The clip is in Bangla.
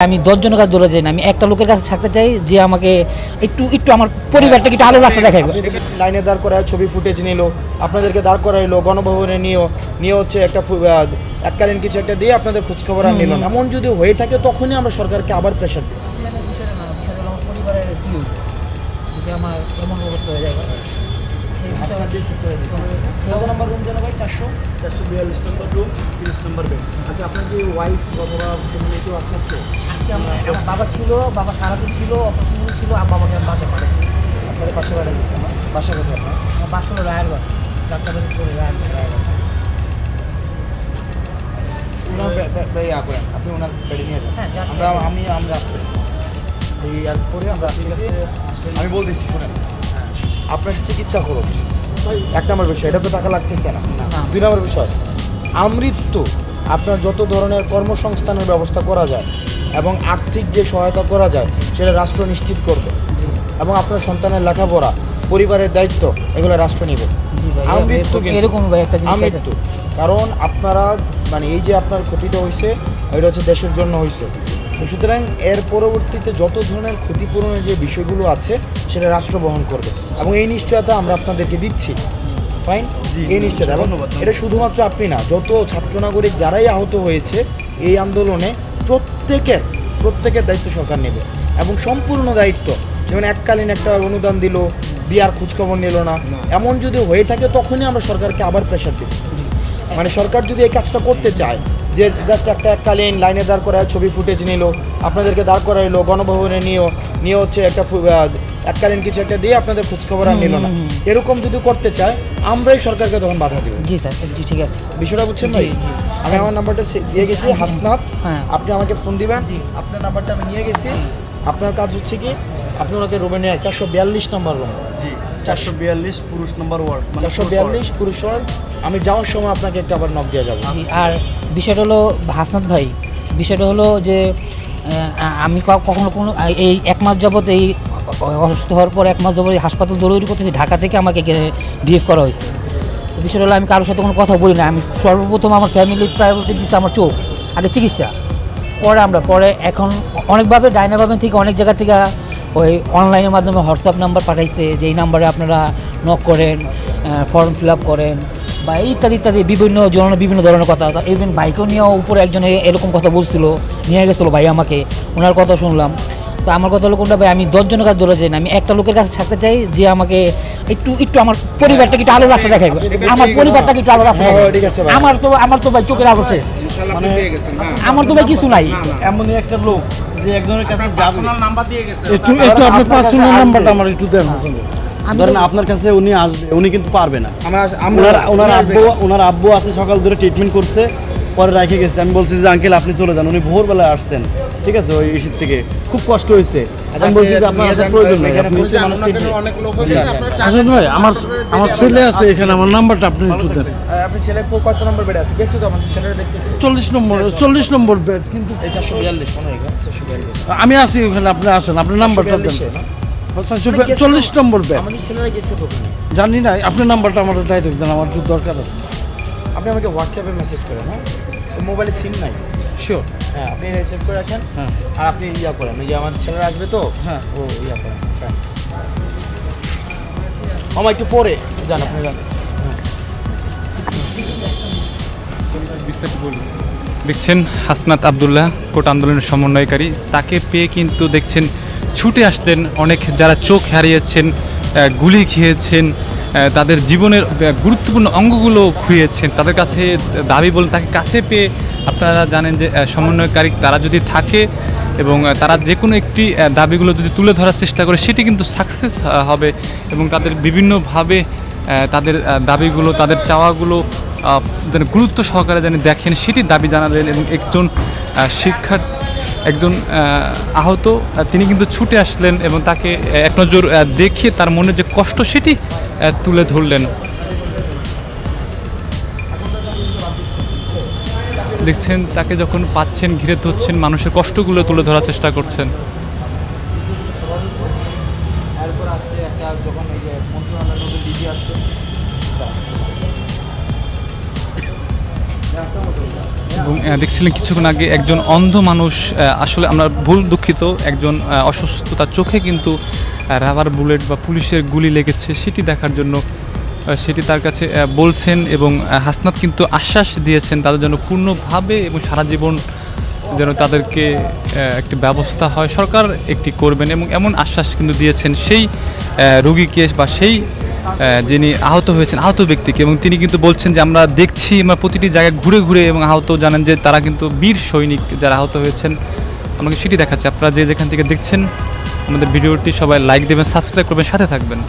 আমি দশজনের কাছে দৌড়ে যাই না আমি একটা লোকের কাছে থাকতে চাই যে আমাকে একটু একটু আমার পরিবারটাকে একটু আলো রাস্তা দেখাবে লাইনে দাঁড় করায় ছবি ফুটেজ নিল আপনাদেরকে দাঁড় করাইলো গণভবনে নিয়েও নিয়ে হচ্ছে একটা এককালীন কিছু একটা দিয়ে আপনাদের খোঁজখবর আর নিল এমন যদি হয়ে থাকে তখনই আমরা সরকারকে আবার প্রেশার দিই। কত নম্বর রুম যেন ভাই? চারশো? চারশো বিয়াল্লিশ নম্বর রুম তিরিশ নম্বর বেড আচ্ছা আপনার কি ওয়াইফ অথবা ফ্যামিলি কেউ আছে আজকে? বাবা ছিল বাবা সারাদিন ছিল অপারেশন ছিল আর বাবাকে আমি বাসা পাঠাই আপনার পাশে বেড়া দিচ্ছে আমার। বাসা কোথায় আপনার? বাসা হলো রায়েরবাগ ডাক্তারের করে রায়েরবাগ রায়েরবাগ আপনি ওনার বেডে নিয়ে যান। হ্যাঁ, আমরা আমি আমরা আসতেছি। এই পরে আমরা আসতেছি। আমি বলতেছি শুনেন। আপনার চিকিৎসা খরচ এক নম্বর বিষয় এটা তো টাকা লাগতেছে না। দুই নম্বর বিষয় আমৃত্য আপনার যত ধরনের কর্মসংস্থানের ব্যবস্থা করা যায় এবং আর্থিক যে সহায়তা করা যায় সেটা রাষ্ট্র নিশ্চিত করবে। এবং আপনার সন্তানের লেখাপড়া পরিবারের দায়িত্ব এগুলো রাষ্ট্র নেবে। আমৃত্যু এরকম আমৃত্যু। কারণ আপনারা মানে এই যে আপনার ক্ষতিটা হয়েছে এটা হচ্ছে দেশের জন্য হয়েছে সুতরাং এর পরবর্তীতে যত ধরনের ক্ষতিপূরণের যে বিষয়গুলো আছে সেটা রাষ্ট্র বহন করবে। এবং এই নিশ্চয়তা আমরা আপনাদেরকে দিচ্ছি। ফাইন এই নিশ্চয়তা। এবং এটা শুধুমাত্র আপনি না যত ছাত্র নাগরিক যারাই আহত হয়েছে এই আন্দোলনে প্রত্যেকের প্রত্যেকের দায়িত্ব সরকার নেবে। এবং সম্পূর্ণ দায়িত্ব যেমন এককালীন একটা অনুদান দিল দিয়ার খোঁজখবর নিল না। এমন যদি হয়ে থাকে তখনই আমরা সরকারকে আবার প্রেশার দেব। মানে সরকার যদি এই কাজটা করতে চায় যে জাস্ট একটা এককালীন লাইনে দাঁড় করায় ছবি ফুটেজ নিল আপনাদেরকে দাঁড় করাইলো গণভবনে নিয়েও নিয়ে হচ্ছে একটা এককালীন কিছু একটা দিয়ে আপনাদের খোঁজখবর আর নিল না। এরকম যদি করতে চায় আমরাই সরকারকে তখন বাধা দিব। জি স্যার জি ঠিক আছে। বিষয়টা বুঝছেন ভাই? জি। আমি আমার নাম্বারটা সে- দিয়ে গেছি হাসনাত। হ্যাঁ। আপনি আমাকে ফোন দিবেন। আপনার নাম্বারটা আমি নিয়ে গেছি। আপনার কাজ হচ্ছে কি? আপনি ওনাকে রুমে নিয়ে চারশো বিয়াল্লিশ নম্বর রুম জি। চারশো বিয়াল্লিশ পুরুষ নম্বর ওয়ার্ড মানে চারশো বিয়াল্লিশ পুরুষ ওয়ার্ড। আমি যাওয়ার সময় আপনাকে একটা আবার নক দিয়ে যাব। আর বিষয়টা হলো হাসনাত ভাই বিষয়টা হলো যে আমি কখনো কোনো এই এক মাস যাবত এই অসুস্থ হওয়ার পর এক মাস যাবত এই হাসপাতাল দৌড়ি করতেছি ঢাকা থেকে আমাকে ডিএফ করা হয়েছে। বিষয়টা হলো আমি কারোর সাথে কোনো কথা বলি না আমি সর্বপ্রথম আমার ফ্যামিলির প্রায়োরিটি দিচ্ছে আমার চোখ আগে চিকিৎসা। পরে আমরা পরে এখন অনেকভাবে ডাইনাভাবে থেকে অনেক জায়গা থেকে ওই অনলাইনের মাধ্যমে হোয়াটসঅ্যাপ নাম্বার পাঠাইছে যে এই নাম্বারে আপনারা নক করেন ফর্ম ফিল আপ করেন, বা ইত্যাদি ইত্যাদি বিভিন্ন জন বিভিন্ন ধরনের কথা। ইভেন বাইকও নিয়েও উপরে একজনে এরকম কথা বলছিল, নিয়ে গেছিল ভাই আমাকে, ওনার কথা শুনলাম। তো আমার কথা হলো কোনটা ভাই? আমি দশজনের কাছে দৌড়ে যাই না। আমি একটা লোকের কাছে থাকতে চাই যে আমাকে একটু একটু আমার পরিবারটাকে একটু আলো রাস্তা দেখাবে আমার পরিবারটাকে একটু আলো রাস্তা হ্যাঁ। আমার তো আমার তো ভাই চোখের আলো আছে। মানে আমার তো ভাই কিছু নাই। এমনই একটা লোক যে একজনের কাছে যাবে। একটু একটু আপনার পার্সোনাল নাম্বারটা আমার একটু দেন আমি ধরেন আপনার কাছে উনি আসবে উনি কিন্তু পারবে না। আমরা ওনার ওনার আব্বু ওনার আব্বু আছে সকাল ধরে ট্রিটমেন্ট করছে পরে রেখে গেছে। আমি বলছি যে আঙ্কেল আপনি চলে যান। উনি ভোরবেলায় আসছেন ঠিক আছে ওই ইস্যুর থেকে। খুব কষ্ট হয়েছে। আমি বলছি যে আপনার আসার প্রয়োজন নেই। আপনি treatment- আচ্ছা ভাই আমার আমার ছেলে আছে এখানে আমার নাম্বারটা আপনি একটু দেন। আপনি ছেলে কত নম্বর বেডে আছে? বেশি তো আমাদের ছেলেরা দেখতেছে। চল্লিশ নম্বর চল্লিশ নম্বর বেড কিন্তু চারশো বিয়াল্লিশ মনে হয় আমি আছি ওখানে আপনি আসেন আপনার নাম্বারটা দেন। বিয়াল্লিশে না? চারশো আপনি গেছেন চল্লিশ নম্বর বেড। আমাদের ছেলেরা গেছে তো জানি না আপনার নাম্বারটা আমার ডাইরেক্ট দেন আমার দরকার আছে। আপনি আমাকে হোয়াটসঅ্যাপে মেসেজ করেন হ্যাঁ? মোবাইলে সিম নাই। শিওর হ্যাঁ আপনি রিসিভ করে রাখেন। হ্যাঁ। আর আপনি ইয়া করেন ওই যে আমার ছেলেরা আসবে তো হ্যাঁ। ও ইয়া করেন আমার একটু পরে যান আপনি যান। দেখছেন হাসনাত আবদুল্লাহ কোট আন্দোলনের সমন্বয়কারী। তাকে পেয়ে কিন্তু দেখছেন ছুটে আসলেন অনেক যারা চোখ হারিয়েছেন গুলি খেয়েছেন তাদের জীবনের গুরুত্বপূর্ণ অঙ্গগুলো খুঁয়েছেন তাদের কাছে দাবি বলে তাকে কাছে পেয়ে আপনারা জানেন যে সমন্বয়কারী তারা যদি থাকে এবং তারা যে কোনো একটি দাবিগুলো যদি তুলে ধরার চেষ্টা করে সেটি কিন্তু সাকসেস হবে এবং তাদের বিভিন্নভাবে তাদের দাবিগুলো তাদের চাওয়াগুলো যেন গুরুত্ব সহকারে যেন দেখেন সেটি দাবি জানালেন এবং একজন আহ, শিক্ষার একজন আহত তিনি কিন্তু ছুটে আসলেন এবং তাকে এক নজর দেখে তার মনে যে কষ্ট সেটি তুলে ধরলেন। দেখছেন, তাকে যখন পাচ্ছেন, ঘিরে ধরছেন, মানুষের কষ্টগুলো তুলে ধরার চেষ্টা করছেন। এবং দেখছিলেন কিছুক্ষণ আগে একজন অন্ধ মানুষ আসলে আমরা ভুল দুঃখিত, একজন অসুস্থ তার চোখে কিন্তু রাবার বুলেট বা পুলিশের গুলি লেগেছে, সেটি দেখার জন্য সেটি তার কাছে বলছেন এবং হাসনাত কিন্তু আশ্বাস দিয়েছেন তাদের জন্য পূর্ণভাবে এবং সারা জীবন যেন তাদেরকে একটি ব্যবস্থা হয়। সরকার একটি করবেন এবং এমন আশ্বাস কিন্তু দিয়েছেন সেই রোগীকে বা সেই যিনি আহত হয়েছেন, আহত ব্যক্তিকে এবং তিনি কিন্তু বলছেন যে আমরা দেখছি আমরা প্রতিটি জায়গায় ঘুরে ঘুরে এবং আহত জানেন যে তারা কিন্তু বীর সৈনিক যারা আহত হয়েছেন। আমাকে সেটি দেখাচ্ছে। আপনারা যে যেখান থেকে দেখছেন আমাদের ভিডিওটি সবাই লাইক দেবেন, সাবস্ক্রাইব করবেন, সাথে থাকবেন।